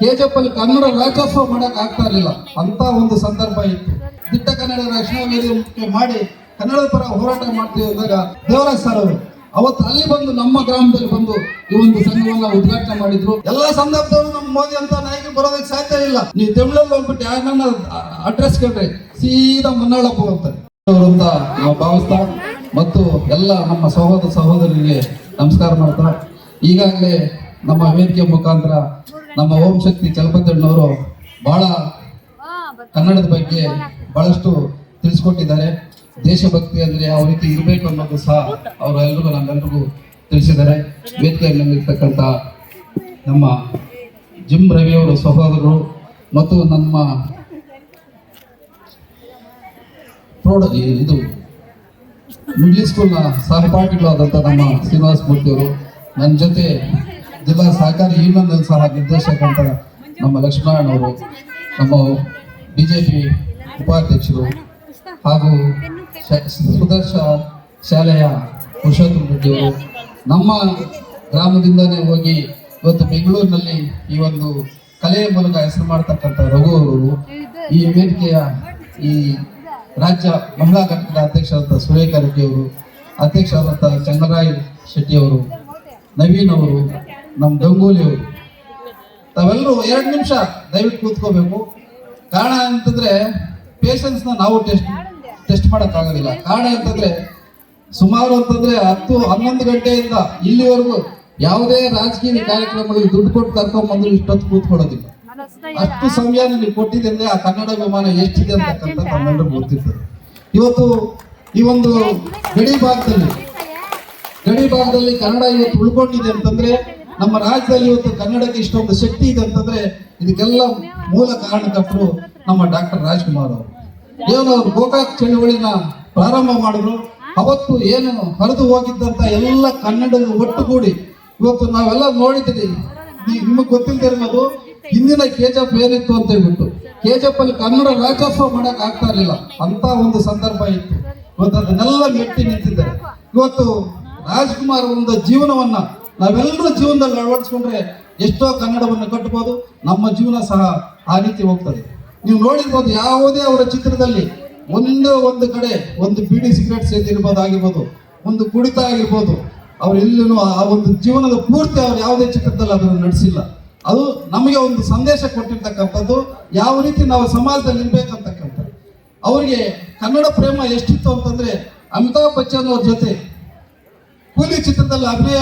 KGF ಅಲ್ಲಿ ಕನ್ನಡ ರಾಜ್ಯೋತ್ಸವ ಮಾಡಕ್ ಆಗ್ತಾ ಇರಲಿಲ್ಲ. ಅಂತ ಒಂದು ಸಂದರ್ಭ ಇತ್ತು. ದಿಟ್ಟ ಕನ್ನಡ ರಕ್ಷಣಾ ವೇದಿಕೆ ಮಾಡಿ ಕನ್ನಡ ಪರ ಹೋರಾಟ ಮಾಡ್ತೀವಿ ಅಂದಾಗ ದೇವರಾಜ್ ಸರ್ ಅವರು, ಅವತ್ತು ಅಲ್ಲಿ ಬಂದು ನಮ್ಮ ಗ್ರಾಮದಲ್ಲಿ ಬಂದು ಈ ಒಂದು ಸಂಘವನ್ನ ಉದ್ಘಾಟನೆ ಮಾಡಿದ್ರು. ಎಲ್ಲಾ ಸಂದರ್ಭದಲ್ಲೂ ನಮ್ಮ ಮೋದಿ ಅಂತ ನಾಯಕ ಬರೋದಕ್ಕೆ ಸಾಧ್ಯ ಇಲ್ಲ. ನೀವು ತಮಿಳಲ್ಲಿ ಹೋಗ್ಬಿಟ್ಟು ಯಾರನ್ನ ಅಡ್ರೆಸ್ ಕೇಳ್ರಿ. ಸೀದಾ ಮನ್ನಾಳಪ್ಪ ಹೋಗ್ತಾರೆ ಅವರು ಅಂತ ನಾವು ಭಾವಿಸ್ತಾ ಮತ್ತು ಎಲ್ಲ ನಮ್ಮ ಸಹೋದರ ಸಹೋದರರಿಗೆ ನಮಸ್ಕಾರ ಮಾಡ್ತಾ ಈಗಾಗಲೇ ನಮ್ಮ ವೇದಿಕೆ ಮುಖಾಂತರ ನಮ್ಮ ಓಂ ಶಕ್ತಿ ಚಲಪತಣ್ಣವರು ಬಹಳ ಕನ್ನಡದ ಬಗ್ಗೆ ಬಹಳಷ್ಟು ತಿಳಿಸ್ಕೊಟ್ಟಿದ್ದಾರೆ. ದೇಶಭಕ್ತಿ ಅಂದ್ರೆ ಯಾವ ರೀತಿ ಇರಬೇಕು ಅನ್ನೋದು ಸಹ ಅವರೆಲ್ಲರಿಗೂ ನಮ್ಮೆಲ್ರಿಗೂ ತಿಳಿಸಿದ್ದಾರೆ. ವೇದಿಕೆಯಲ್ಲಿ ಇರ್ತಕ್ಕಂಥ ನಮ್ಮ ಜಿಮ್ ರವಿಯವರು ಸಹೋದರರು ಮತ್ತು ನಮ್ಮ ಪ್ರೌಢ ಇದು ಮಿಡ್ಲ್ ಸ್ಕೂಲ್ನ ಸಹಪಾಠಿಗಳಾದಂಥ ನಮ್ಮ ಶ್ರೀನಿವಾಸ ಮೂರ್ತಿಯವರು. ನನ್ನ ಜೊತೆ ಜಿಲ್ಲಾ ಸಹಕಾರಿ ಯೂನಿಯನ್ ಸಹ ನಿರ್ದೇಶಕ ನಮ್ಮ ಲಕ್ಷ್ಮಣ ಅವರು, ನಮ್ಮ ಬಿಜೆಪಿ ಉಪಾಧ್ಯಕ್ಷರು ಹಾಗೂ ಸುದರ್ಶ ಶಾಲೆಯ ಪುರುಷೋತ್ತಮ ರೆಡ್ಡಿಯವರು ನಮ್ಮ ಗ್ರಾಮದಿಂದನೇ ಹೋಗಿ ಇವತ್ತು ಬೆಂಗಳೂರಿನಲ್ಲಿ ಈ ಒಂದು ಕಲೆಯ ಮೂಲಕ ಹೆಸರು ಮಾಡ್ತಕ್ಕಂಥ ರಘು ಅವರು ಈ ವೇದಿಕೆಯ ಈ ರಾಜ್ಯ ಮಹಿಳಾ ಘಟಕದ ಅಧ್ಯಕ್ಷರಾದಂಥ ಸುರೇಖಾ ರೆಡ್ಡಿಯವರು ಅಧ್ಯಕ್ಷರಾದಂಥ ಚಂದ್ರರಾಯ್ ಶೆಟ್ಟಿ ಅವರು, ನವೀನ್ ಅವರು ನಮ್ಮ ಗಂಗೂಲಿ ಅವರು. ತಾವೆಲ್ಲರೂ ಎರಡು ನಿಮಿಷ ದಯವಿಟ್ಟು ಕೂತ್ಕೋಬೇಕು. ಕಾರಣ ಅಂತಂದ್ರೆ ಪೇಷನ್ಸ್ನ ನಾವು ಟೆಸ್ಟ್ ಟೆಸ್ಟ್ ಮಾಡೋಕ್ಕಾಗೋದಿಲ್ಲ. ಕಾರಣ ಅಂತಂದ್ರೆ ಸುಮಾರು ಅಂತಂದ್ರೆ ಹತ್ತು, ಹನ್ನೊಂದು ಗಂಟೆಯಿಂದ ಇಲ್ಲಿವರೆಗೂ ಯಾವುದೇ ರಾಜಕೀಯ ಕಾರ್ಯಕ್ರಮಗಳಿಗೆ ದುಡ್ಡು ಕೊಟ್ಟು ಕರ್ಕೊಂಡ್ಬಂದ್ರು ಇಷ್ಟೊತ್ತು ಕೂತ್ಕೊಳ್ಳೋದಿಲ್ಲ. ಅಷ್ಟು ಸಮಯ ನೀವು ಕೊಟ್ಟಿದೆ ಅಂದ್ರೆ ಆ ಕನ್ನಡ ವಿಮಾನ ಎಷ್ಟಿದೆ ಅಂತಕ್ಕಂಥ ನಮ್ಮೆಲ್ಲರೂ ಗೊತ್ತಿರ್ತದೆ ಇವತ್ತು ಈ ಒಂದು ಗಡಿ ಭಾಗದಲ್ಲಿ ಗಡಿ ಭಾಗದಲ್ಲಿ ಕನ್ನಡ ಇವತ್ತು ಉಳ್ಕೊಂಡಿದೆ ಅಂತಂದ್ರೆ ನಮ್ಮ ರಾಜ್ಯದಲ್ಲಿ ಇವತ್ತು ಕನ್ನಡಕ್ಕೆ ಇಷ್ಟೊಂದು ಶಕ್ತಿ ಇದೆ ಅಂತಂದ್ರೆ ಇದಕ್ಕೆಲ್ಲ ಮೂಲ ಕಾರಣಕರ್ತರು ನಮ್ಮ ಡಾಕ್ಟರ್ ರಾಜ್ಕುಮಾರ್ ಅವರು. ಏನು ಅವ್ರು ಗೋಕಾಕ್ ಚಳುವಳಿನ ಪ್ರಾರಂಭ ಮಾಡಿದ್ರು. ಅವತ್ತು ಏನು ಹರಿದು ಹೋಗಿದ್ದಂತ ಎಲ್ಲ ಕನ್ನಡಗಳು ಒಟ್ಟುಗೂಡಿ ಇವತ್ತು ನಾವೆಲ್ಲ ನೋಡಿದ್ರಿ ನಿಮಗೆ ಗೊತ್ತಿಲ್ಲದೆ ಇರೋದು, ಹಿಂದಿನ ಕೆಜಪ್ ಏನಿತ್ತು ಅಂತ ಹೇಳ್ಬಿಟ್ಟು. ಕೆಜಪ್ ಅಲ್ಲಿ ಕನ್ನಡ ರಾಜ್ಯೋತ್ಸವ ಮಾಡಕ್ ಆಗ್ತಾ ಇರಲಿಲ್ಲ. ಅಂತ ಒಂದು ಸಂದರ್ಭ ಇತ್ತು. ಇವತ್ತು ಅದನ್ನೆಲ್ಲ ಮೆಟ್ಟಿ ನಿಂತಿದ್ದಾರೆ. ಇವತ್ತು ರಾಜ್ಕುಮಾರ್ ಒಂದು ಜೀವನವನ್ನ ನಾವೆಲ್ಲರೂ ಜೀವನದಲ್ಲಿ ಅಳವಡಿಸ್ಕೊಂಡ್ರೆ ಎಷ್ಟೋ ಕನ್ನಡವನ್ನು ಕಟ್ಟಬಹುದು ನಮ್ಮ ಜೀವನ ಸಹ ಆ ರೀತಿ ಹೋಗ್ತದೆ. ನೀವು ನೋಡಿರ್ಬೋದು ಯಾವುದೇ ಅವರ ಚಿತ್ರದಲ್ಲಿ ಒಂದೇ ಒಂದು ಕಡೆ ಒಂದು ಬೀಡಿ ಸಿಗರೆಟ್ ಸೇದಿರ್ಬೋದು ಆಗಿರ್ಬೋದು, ಒಂದು ಕುಡಿತ ಆಗಿರ್ಬೋದು, ಅವ್ರು ಎಲ್ಲೂ ಆ ಒಂದು ಜೀವನದ ಪೂರ್ತಿ ಅವ್ರು ಯಾವುದೇ ಚಿತ್ರದಲ್ಲಿ ಅದನ್ನು ನಡೆಸಿಲ್ಲ. ಅದು ನಮಗೆ ಒಂದು ಸಂದೇಶ ಕೊಟ್ಟಿರ್ತಕ್ಕಂಥದ್ದು, ಯಾವ ರೀತಿ ನಾವು ಸಮಾಜದಲ್ಲಿ ಇರ್ಬೇಕಂತಕ್ಕಂಥದ್ದು. ಅವರಿಗೆ ಕನ್ನಡ ಪ್ರೇಮ ಎಷ್ಟಿತ್ತು ಅಂತಂದ್ರೆ ಅಮಿತಾಬ್ ಬಚ್ಚನ್ ಅವ್ರ ಜೊತೆ ಕೂಲಿ ಚಿತ್ರದಲ್ಲಿ ಅಭಿನಯ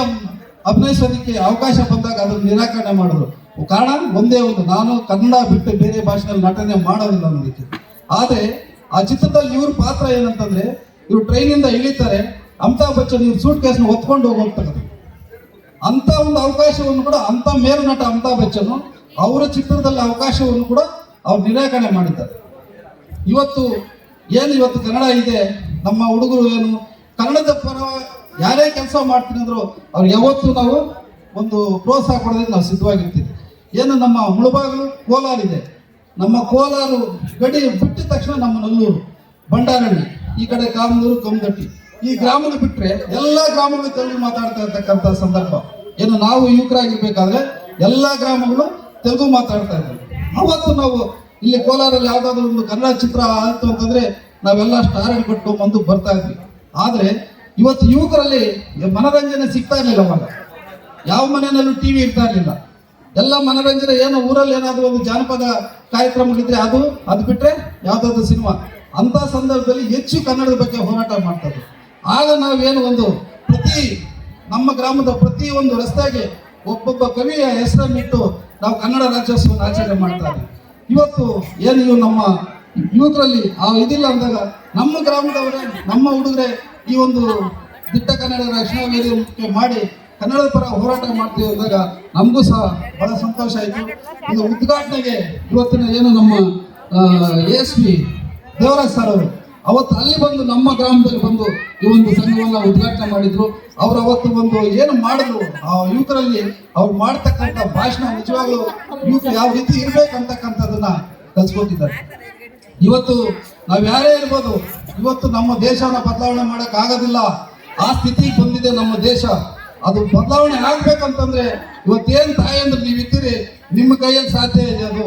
ಅಭಿನಯಿಸೋದಕ್ಕೆ ಅವಕಾಶ ಬಂದಾಗ ಅದನ್ನು ನಿರಾಕರಣೆ ಮಾಡಿದ್ರು ಕಾರಣ, ಒಂದೇ ಒಂದು. ನಾನು ಕನ್ನಡ ಬಿಟ್ಟು ಬೇರೆ ಭಾಷೆಯಲ್ಲಿ ನಟನೆ ಮಾಡೋದಿಲ್ಲ ಅನ್ನೋದಕ್ಕೆ. ಆದರೆ, ಆ ಚಿತ್ರದಲ್ಲಿ ಇವ್ರ ಪಾತ್ರ ಏನಂತಂದ್ರೆ, ಇವ್ರು ಟ್ರೈನಿಂದ ಇಳಿತಾರೆ, ಅಮಿತಾಬ್ ಬಚ್ಚನ್ ಇವ್ರು ಸೂಟ್ ಕೇಸ್ನ ಹೊತ್ಕೊಂಡು ಹೋಗ್ತಕ್ಕಂಥ ಅಂತ ಒಂದು ಅವಕಾಶವನ್ನು ಕೂಡ, ಅಂತ ಮೇರು ನಟ ಅಮಿತಾಬ್ ಬಚ್ಚನ್ ಅವರ ಚಿತ್ರದಲ್ಲಿ ಅವಕಾಶವನ್ನು ಕೂಡ ಅವ್ರು ನಿರಾಕರಣೆ ಮಾಡಿದ್ದಾರೆ. ಇವತ್ತು, ಏನು ಇವತ್ತು ಕನ್ನಡ ಇದೆ? ನಮ್ಮ ಹುಡುಗರು ಏನು? ಕನ್ನಡದ ಪರ ಯಾರೇ ಕೆಲಸ ಮಾಡ್ತೀನಿ ಅಂದ್ರು ಅವ್ರಿಗೆ ಯಾವತ್ತೂ ನಾವು ಒಂದು ಪ್ರೋತ್ಸಾಹ ಕೊಡೋದಕ್ಕೆ ನಾವು ಸಿದ್ಧವಾಗಿರ್ತೀವಿ. ಏನು ನಮ್ಮ ಮುಳಬಾಗಿಲು ಕೋಲಾರ ಇದೆ. ನಮ್ಮ ಕೋಲಾರ ಗಡಿ ಬಿಟ್ಟಿದ ತಕ್ಷಣ ನಮ್ಮ ನಲ್ಲೂರು ಬಂಡಾರಳ್ಳಿ ಈ ಕಡೆ ಕಾಮನೂರು ಕಮ್ಮದಟ್ಟಿ ಈ ಗ್ರಾಮದ ಬಿಟ್ಟರೆ ಎಲ್ಲ ಗ್ರಾಮಗಳು ತೆಲುಗು ಮಾತಾಡ್ತಾ ಇರ್ತಕ್ಕಂಥ ಸಂದರ್ಭ. ಏನು ನಾವು ಯುವಕರಾಗಿರ್ಬೇಕಾದ್ರೆ ಎಲ್ಲ ಗ್ರಾಮಗಳು ತೆಲುಗು ಮಾತಾಡ್ತಾ ಇದ್ದಾರೆ ಅವತ್ತು ನಾವು ಇಲ್ಲಿ ಕೋಲಾರಲ್ಲಿ ಯಾವುದಾದ್ರೂ ಒಂದು ಕನ್ನಡ ಚಿತ್ರ ಆಯಿತು ಅಂತಂದ್ರೆ ನಾವೆಲ್ಲ ಸ್ಟಾರ್ ಕಟ್ಕೊಂಡ್ ಬಂದು ಬರ್ತಾ ಇದ್ವಿ. ಆದ್ರೆ ಇವತ್ತು ಯುವಕರಲ್ಲಿ ಮನೋರಂಜನೆ ಸಿಗ್ತಾ ಇರಲಿಲ್ಲ ಮಗ ಯಾವ ಮನೆಯಲ್ಲೂ ಟಿವಿ ಇರ್ತಾ ಇರಲಿಲ್ಲ. ಎಲ್ಲ ಮನೋರಂಜನೆ ಏನೋ ಊರಲ್ಲಿ ಏನಾದರೂ ಒಂದು ಜಾನಪದ ಕಾರ್ಯಕ್ರಮಗಳಿದ್ರೆ ಅದು ಅದು ಬಿಟ್ರೆ ಯಾವುದಾದ್ರು ಸಿನಿಮಾ. ಅಂತ ಸಂದರ್ಭದಲ್ಲಿ ಹೆಚ್ಚು ಕನ್ನಡದ ಬಗ್ಗೆ ಹೋರಾಟ ಮಾಡ್ತಾರೆ. ಆಗ ನಾವೇನು ಒಂದು ಪ್ರತಿ ನಮ್ಮ ಗ್ರಾಮದ ಪ್ರತಿ ಒಂದು ರಸ್ತೆಗೆ ಒಬ್ಬೊಬ್ಬ ಕವಿಯ ಹೆಸರನ್ನಿಟ್ಟು ನಾವು ಕನ್ನಡ ರಾಜ್ಯೋತ್ಸವವನ್ನು ಆಚರಣೆ ಮಾಡ್ತಾ ಇದ್ದೀವಿ ಇವತ್ತು ಏನು ಇವು ನಮ್ಮ ಯುವಕರಲ್ಲಿ ಆ ಇದಿಲ್ಲ ಅಂದಾಗ ನಮ್ಮ ಗ್ರಾಮದವರೇ, ನಮ್ಮ ಹುಡುಗರೇ ಈ ಒಂದು ದಿಟ್ಟ ಕನ್ನಡ ರಕ್ಷಣಾ ವೇದಿಕೆ ಮಾಡಿ ಕನ್ನಡ ಪರ ಹೋರಾಟ ಮಾಡ್ತೀವಿ ಅಂದಾಗ ನಮಗೂ ಸಹ ಬಹಳ ಸಂತೋಷ ಆಯಿತು. ಇದು ಉದ್ಘಾಟನೆಗೆ ಇವತ್ತಿನ ಏನು ನಮ್ಮ ಎಸ್ ಪಿ ದೇವರಾಜ್ ಸರ್ ಅವರು, ಅವತ್ತು ಅಲ್ಲಿ ಬಂದು ನಮ್ಮ ಗ್ರಾಮದಲ್ಲಿ ಬಂದು ಈ ಒಂದು ಸಂಘವನ್ನ ಉದ್ಘಾಟನೆ ಮಾಡಿದ್ರು. ಅವರು ಅವತ್ತು ಒಂದು ಏನು ಮಾಡಿದ್ರು, ಆ ಯುವಕರಲ್ಲಿ ಅವ್ರು ಮಾಡ್ತಕ್ಕಂಥ ಭಾಷಣ ನಿಜವಾಗ್ಲೂ ಯುವಕರು ಯಾವ ರೀತಿ ಇರ್ಬೇಕಂತಕ್ಕಂಥದ್ದನ್ನ ಕಲ್ಸ್ಕೊಟ್ಟಿದ್ದಾರೆ. ಇವತ್ತು ನಾವ್ ಯಾರೇ ಇರ್ಬೋದು ಇವತ್ತು ನಮ್ಮ ದೇಶನ ಬದಲಾವಣೆ ಮಾಡಕ್ ಆಗೋದಿಲ್ಲ. ಆ ಸ್ಥಿತಿಗೆ ಬಂದಿದೆ ನಮ್ಮ ದೇಶ. ಅದು ಬದಲಾವಣೆ ಆಗ್ಬೇಕಂತಂದ್ರೆ ಇವತ್ತೇನ್ ನೀವು ನೀವಿದ್ದೀರಿ, ನಿಮ್ಮ ಕೈಯಲ್ಲಿ ಸಾಧ್ಯ ಇದೆ ಅದು.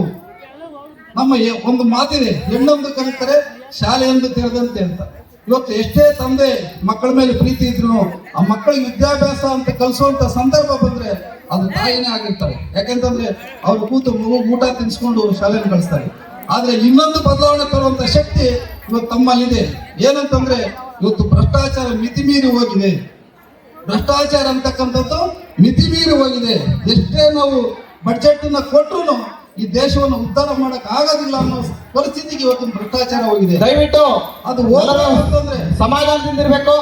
ನಮ್ಮ ಒಂದು ಮಾತಿದೆ, ಹೆಣ್ಣೊಂದು ಕಲಿತರೆ ಶಾಲೆಯೊಂದು ತೆರೆದಂತೆ ಅಂತ. ಇವತ್ತು ಎಷ್ಟೇ ತಂದೆ ಮಕ್ಕಳ ಮೇಲೆ ಪ್ರೀತಿ ಇದ್ರು ಆ ಮಕ್ಕಳಿಗೆ ವಿದ್ಯಾಭ್ಯಾಸ ಅಂತ ಕಲಿಸುವಂತ ಸಂದರ್ಭ ಬಂದ್ರೆ ಅದು ತಾಯಿನೇ ಆಗಿರ್ತಾರೆ. ಯಾಕೆಂತಂದ್ರೆ ಅವ್ರು ಕೂತು ಮಗು ಊಟ ತಿನ್ಸ್ಕೊಂಡು ಶಾಲೆಯನ್ನು ಕಳಿಸ್ತಾರೆ. ಆದ್ರೆ ಇನ್ನೊಂದು ಬದಲಾವಣೆ ತರುವಂತ ಶಕ್ತಿ ಇವತ್ತು ತಮ್ಮಲ್ಲಿದೆ. ಏನಂತಂದ್ರೆ ಇವತ್ತು ಭ್ರಷ್ಟಾಚಾರ ಮಿತಿ ಮೀರಿ ಹೋಗಿದೆ. ಭ್ರಷ್ಟಾಚಾರ ಅಂತಕ್ಕಂಥದ್ದು ಮಿತಿ ಮೀರಿ ಹೋಗಿದೆ. ಎಷ್ಟೇ ನಾವು ಬಜೆಟ್ ಅನ್ನ ಕೊಟ್ಟರು ಈ ದೇಶವನ್ನು ಉದ್ಧಾರ ಮಾಡಕ್ ಆಗೋದಿಲ್ಲ ಅನ್ನೋ ಪರಿಸ್ಥಿತಿಗೆ ಇವತ್ತು ಭ್ರಷ್ಟಾಚಾರ ಹೋಗಿದೆ. ದಯವಿಟ್ಟು ಅದು ಅಂತಂದ್ರೆ ಸಮಾಧಾನದಿಂದ ಇರ್ಬೇಕು.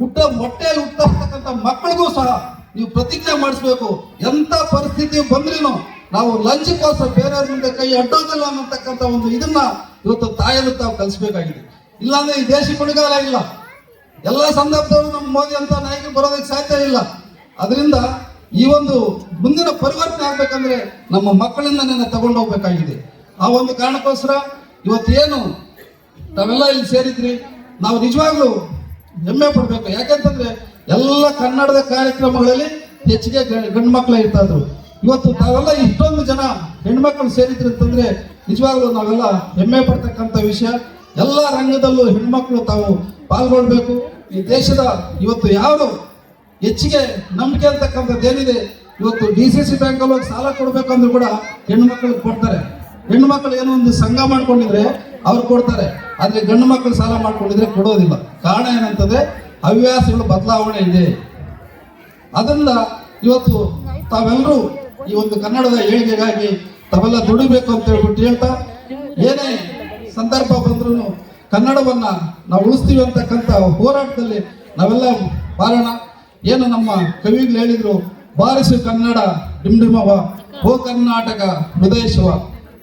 ಹುಟ್ಟ ಮೊಟ್ಟೆಯಲ್ಲಿ ಹುಟ್ಟತಕ್ಕಂಥ ಮಕ್ಕಳಿಗೂ ಸಹ ನೀವು ಪ್ರತಿಜ್ಞೆ ಮಾಡಿಸ್ಬೇಕು. ಎಂತ ಪರಿಸ್ಥಿತಿ ಬಂದ್ರೂ ನಾವು ಲಂಚಕ್ಕೋಸ್ಕರ ಬೇರೆಯವ್ರ ಮುಂದೆ ಕೈ ಅಡ್ಡೋದಿಲ್ಲ ಅನ್ನತಕ್ಕಂಥ ಒಂದು ಇದನ್ನ ಇವತ್ತು ತಾಯನ್ನು ತಾವು ಕಲಿಸ್ಬೇಕಾಗಿದೆ. ಇಲ್ಲಾಂದ್ರೆ ಈ ದೇಶ ಮುಳುಗಾಲ ಇಲ್ಲ ಎಲ್ಲ ಸಂದರ್ಭದಲ್ಲೂ ನಮ್ಮ ಮೋದಿ ಅಂತ ನಾಯಕ ಬರೋದಕ್ಕೆ ಸಾಧ್ಯ ಇಲ್ಲ. ಅದರಿಂದ ಈ ಒಂದು ಮುಂದಿನ ಪರಿವರ್ತನೆ ಆಗ್ಬೇಕಂದ್ರೆ ನಮ್ಮ ಮಕ್ಕಳಿಂದನೇ ತಗೊಂಡು ಹೋಗ್ಬೇಕಾಗಿದೆ. ಆ ಒಂದು ಕಾರಣಕ್ಕೋಸ್ಕರ ಇವತ್ತೇನು ತಾವೆಲ್ಲ ಇಲ್ಲಿ ಸೇರಿದ್ರಿ. ನಾವು ನಿಜವಾಗ್ಲೂ ಹೆಮ್ಮೆ ಪಡ್ಬೇಕು. ಯಾಕಂತಂದ್ರೆ ಎಲ್ಲ ಕನ್ನಡದ ಕಾರ್ಯಕ್ರಮಗಳಲ್ಲಿ ಹೆಚ್ಚಿಗೆ ಗಂಡು ಮಕ್ಕಳ ಇರ್ತಾ ಇದ್ರು. ಇವತ್ತು ತಾವೆಲ್ಲ ಇಷ್ಟೊಂದು ಜನ ಹೆಣ್ಮಕ್ಳು ಸೇರಿದ್ರು ಅಂತಂದ್ರೆ ನಿಜವಾಗ್ಲೂ ನಾವೆಲ್ಲ ಹೆಮ್ಮೆ ಪಡ್ತಕ್ಕಂಥ ವಿಷಯ. ಎಲ್ಲ ರಂಗದಲ್ಲೂ ಹೆಣ್ಮಕ್ಳು ತಾವು ಪಾಲ್ಗೊಳ್ಬೇಕು. ಈ ದೇಶದ ಇವತ್ತು ಯಾರು ಹೆಚ್ಚಿಗೆ ನಂಬಿಕೆ ಅಂತಕ್ಕಂಥದ್ದು ಏನಿದೆ? ಇವತ್ತು ಡಿ ಸಿ ಸಿ ಬ್ಯಾಂಕಲ್ಲಿ ಹೋಗಿ ಸಾಲ ಕೊಡಬೇಕಂದ್ರೂ ಕೂಡ ಹೆಣ್ಣು ಮಕ್ಕಳಿಗೆ ಕೊಡ್ತಾರೆ. ಹೆಣ್ಣು ಮಕ್ಕಳು ಏನೋ ಒಂದು ಸಂಘ ಮಾಡ್ಕೊಂಡಿದ್ರೆ ಅವ್ರು ಕೊಡ್ತಾರೆ. ಆದರೆ ಗಂಡು ಮಕ್ಕಳು ಸಾಲ ಮಾಡ್ಕೊಂಡಿದ್ರೆ ಕೊಡೋದಿಲ್ಲ. ಕಾರಣ ಏನಂತಂದ್ರೆ ಹವ್ಯಾಸಗಳು ಬದಲಾವಣೆ ಇದೆ. ಅದರಿಂದ ಇವತ್ತು ತಾವೆಲ್ಲರೂ ಈ ಒಂದು ಕನ್ನಡದ ಏಳಿಗೆಗಾಗಿ ತಾವೆಲ್ಲ ದುಡಿಬೇಕು ಅಂತ ಹೇಳ್ಬಿಟ್ಟು ಹೇಳ್ತಾ, ಏನೇ ಸಂದರ್ಭ ಬಂದ್ರೂ ಕನ್ನಡವನ್ನ ನಾವು ಉಳಿಸ್ತೀವಿ ಅಂತಕ್ಕಂಥ ಹೋರಾಟದಲ್ಲಿ ನಾವೆಲ್ಲ ಬಾರೋಣ. ಏನು ನಮ್ಮ ಕವಿಗಳು ಹೇಳಿದ್ರು, ಬಾರಿಸು ಕನ್ನಡ ಡಿಂಡಿಮವ ಹೋ ಕರ್ನಾಟಕ, ಹೃದಯ ಶಿವ.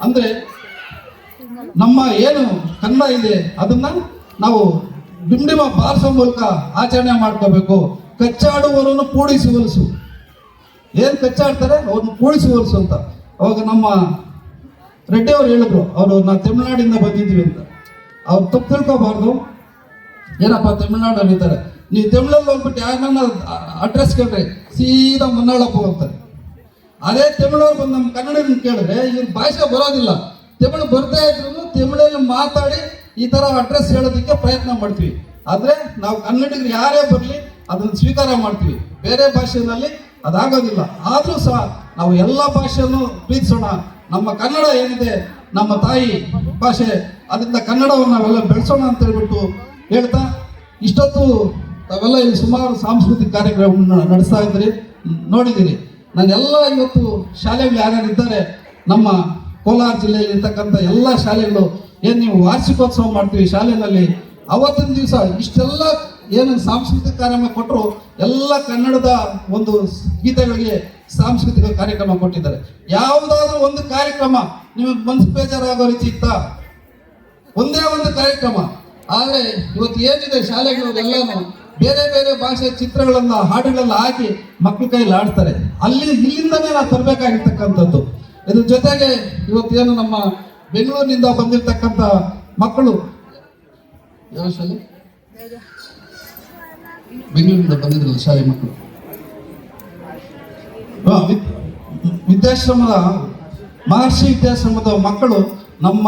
ಅಂದ್ರೆ ನಮ್ಮ ಏನು ಕನ್ನಡ ಇದೆ, ಅದನ್ನ ನಾವು ಡಿಂಡಿಮ ಬಾರಿಸೋ ಮೂಲಕ ಆಚರಣೆ ಮಾಡ್ಕೋಬೇಕು. ಕಚ್ಚಾಡುವರನ್ನು ಕೂಡಿಸಿ ಹೋಲಿಸು ಏನ್ ಕಚ್ಚಾಡ್ತಾರೆ ಅವ್ರನ್ನ ಕೂಡಿಸಿ ಹೋಲಿಸು ಅಂತ. ಅವಾಗ ನಮ್ಮ ರೆಡ್ಡಿ ಅವ್ರು ಹೇಳಿದ್ರು, ಅವರು ನಾವು ತಮಿಳ್ನಾಡಿಂದ ಬಂದಿದ್ವಿ ಅಂತ. ಅವ್ರು ತಪ್ಪು ತಿಳ್ಕೋಬಾರ್ದು. ಏನಪ್ಪ, ತಮಿಳ್ನಾಡಲ್ಲಿ ಇದ್ದಾರೆ. ನೀವು ತಮಿಳಲ್ಲಿ ಹೋಗ್ಬಿಟ್ಟು ಯಾರನ್ನ ಅಡ್ರೆಸ್ ಕೇಳ್ರಿ, ಸೀದಾ ಮುನ್ನಾಳಪ್ಪ ಹೋಗ್ತಾರೆ. ಅದೇ ತಮಿಳವ್ರು ಬಂದು ನಮ್ಮ ಕನ್ನಡನ ಕೇಳಿದ್ರೆ, ಇವ್ರ ಭಾಷೆ ಬರೋದಿಲ್ಲ. ತಮಿಳು ಬರ್ತಾ ಇದ್ರು ತಮಿಳಲ್ಲಿ ಮಾತಾಡಿ ಈ ತರ ಅಡ್ರೆಸ್ ಹೇಳೋದಕ್ಕೆ ಪ್ರಯತ್ನ ಮಾಡ್ತೀವಿ. ಆದ್ರೆ ನಾವು ಕನ್ನಡಿಗರು ಯಾರೇ ಬರಲಿ, ಅದನ್ನ ಸ್ವೀಕಾರ ಮಾಡ್ತೀವಿ. ಬೇರೆ ಭಾಷೆಯಲ್ಲಿ ಅದಾಗೋದಿಲ್ಲ. ಆದರೂ ಸಹ ನಾವು ಎಲ್ಲ ಭಾಷೆಯನ್ನು ಪ್ರೀತಿಸೋಣ. ನಮ್ಮ ಕನ್ನಡ ಏನಿದೆ, ನಮ್ಮ ತಾಯಿ ಭಾಷೆ, ಅದರಿಂದ ಕನ್ನಡವನ್ನು ನಾವೆಲ್ಲ ಬೆಳೆಸೋಣ ಅಂತ ಹೇಳ್ಬಿಟ್ಟು ಹೇಳ್ತಾ, ಇಷ್ಟೊತ್ತು ತಾವೆಲ್ಲ ಇಲ್ಲಿ ಸುಮಾರು ಸಾಂಸ್ಕೃತಿಕ ಕಾರ್ಯಕ್ರಮವನ್ನು ನಡೆಸ್ತಾ ಇದ್ದೀರಿ. ನೋಡಿದ್ದೀರಿ. ನಾನೆಲ್ಲ ಇವತ್ತು ಶಾಲೆಗಳು ಯಾರ್ಯಾರು ಇದ್ದಾರೆ ನಮ್ಮ ಕೋಲಾರ ಜಿಲ್ಲೆಯಲ್ಲಿ ಇರ್ತಕ್ಕಂಥ ಎಲ್ಲ ಶಾಲೆಗಳು, ಏನು ನೀವು ವಾರ್ಷಿಕೋತ್ಸವ ಮಾಡ್ತೀವಿ ಶಾಲೆಯಲ್ಲಿ, ಅವತ್ತಿನ ದಿವಸ ಇಷ್ಟೆಲ್ಲ ಏನು ಸಾಂಸ್ಕೃತಿಕ ಕಾರ್ಯಕ್ರಮ ಕೊಟ್ಟರು ಎಲ್ಲ ಕನ್ನಡದ ಒಂದು ಗೀತೆಗಳಿಗೆ ಸಾಂಸ್ಕೃತಿಕ ಕಾರ್ಯಕ್ರಮ ಕೊಟ್ಟಿದ್ದಾರೆ. ಯಾವುದಾದ್ರೂ ಒಂದು ಕಾರ್ಯಕ್ರಮ ನಿಮಗೆ ಮನಸ್ಸು ಬೇಜಾರಾಗೋ ರೀತಿ ಇತ್ತ? ಒಂದೇ ಒಂದು ಕಾರ್ಯಕ್ರಮ. ಆದರೆ ಇವತ್ತು ಏನಿದೆ ಶಾಲೆಗಳು ಎಲ್ಲಾನು ಬೇರೆ ಬೇರೆ ಭಾಷೆ ಚಿತ್ರಗಳನ್ನ, ಹಾಡುಗಳನ್ನ ಹಾಕಿ ಮಕ್ಕಳ ಕೈಯಲ್ಲಿ ಆಡ್ತಾರೆ. ಅಲ್ಲಿ ಇಲ್ಲಿಂದನೇ ನಾವು ತರಬೇಕಾಗಿರ್ತಕ್ಕಂಥದ್ದು. ಇದ್ರ ಜೊತೆಗೆ ಇವತ್ತೇನು ನಮ್ಮ ಬೆಂಗಳೂರಿನಿಂದ ಬಂದಿರತಕ್ಕಂಥ ಮಕ್ಕಳು, ಯಾವ ಶಾಲೆ? ಬೆಂಗಳೂರಿನಿಂದ ಬಂದಿದ್ರಲ್ಲ ಶಾಲೆ ಮಕ್ಕಳು. ವಿದ್ಯಾಶ್ರಮದ ಮಹರ್ಷಿ ವಿದ್ಯಾಶ್ರಮದ ಮಕ್ಕಳು ನಮ್ಮ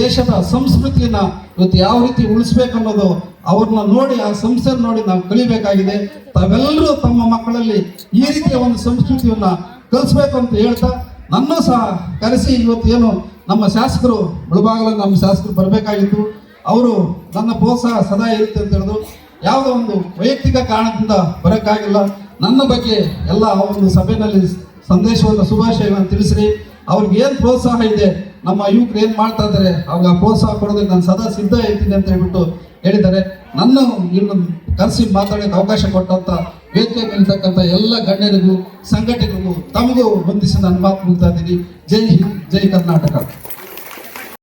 ದೇಶದ ಸಂಸ್ಕೃತಿಯನ್ನ ಇವತ್ತು ಯಾವ ರೀತಿ ಉಳಿಸ್ಬೇಕನ್ನೋದು ಅವ್ರನ್ನ ನೋಡಿ, ಆ ಸಂಸ್ಥೆ ನೋಡಿ ನಾವು ಕಲಿಬೇಕಾಗಿದೆ. ತಾವೆಲ್ಲರೂ ತಮ್ಮ ಮಕ್ಕಳಲ್ಲಿ ಈ ರೀತಿಯ ಒಂದು ಸಂಸ್ಕೃತಿಯನ್ನ ಕಲಿಸ್ಬೇಕು ಅಂತ ಹೇಳ್ತಾ, ನನ್ನ ಸಹ ಕರೆಸಿ ಇವತ್ತು ಏನು ನಮ್ಮ ಶಾಸಕರು ಮುಳಬಾಗಲ ನಮ್ಮ ಶಾಸಕರು ಬರಬೇಕಾಗಿತ್ತು. ಅವರು ನನ್ನ ಪ್ರೋತ್ಸಾಹ ಸದಾ ಇರುತ್ತೆ ಅಂತ ಹೇಳಿದ್ರು. ಯಾವುದೋ ಒಂದು ವೈಯಕ್ತಿಕ ಕಾರಣದಿಂದ ಬರೋಕ್ಕಾಗಿಲ್ಲ. ನನ್ನ ಬಗ್ಗೆ ಎಲ್ಲ ಆ ಒಂದು ಸಭೆಯಲ್ಲಿ ಸಂದೇಶವನ್ನು, ಶುಭಾಶಯವನ್ನು ತಿಳಿಸ್ರಿ. ಅವ್ರಿಗೆ ಏನು ಪ್ರೋತ್ಸಾಹ ಇದೆ, ನಮ್ಮ ಯುವಕರು ಏನು ಮಾಡ್ತಾ ಇದ್ದಾರೆ, ಅವ್ರಿಗೆ ಪ್ರೋತ್ಸಾಹ ಕೊಡೋದಕ್ಕೆ ನಾನು ಸದಾ ಸಿದ್ಧ ಇರ್ತೀನಿ ಅಂತ ಹೇಳ್ಬಿಟ್ಟು ಹೇಳಿದ್ದಾರೆ. ನನ್ನ ಇನ್ನು ಕರೆಸಿ ಮಾತಾಡೋಕ್ಕೆ ಅವಕಾಶ ಕೊಟ್ಟಂಥ ವೇದಿಕೆ ಮೇಲಿರ್ತಕ್ಕಂಥ ಎಲ್ಲ ಗಣ್ಯರಿಗೂ, ಸಂಘಟಕರಿಗೂ ತಮಗೂ ಬಂಧಿಸಿ ನನ್ನ ಮಾತು ಮುಗ್ತಾ ಇದ್ದೀನಿ. ಜೈ ಹಿಂದ್, ಜೈ ಕರ್ನಾಟಕ.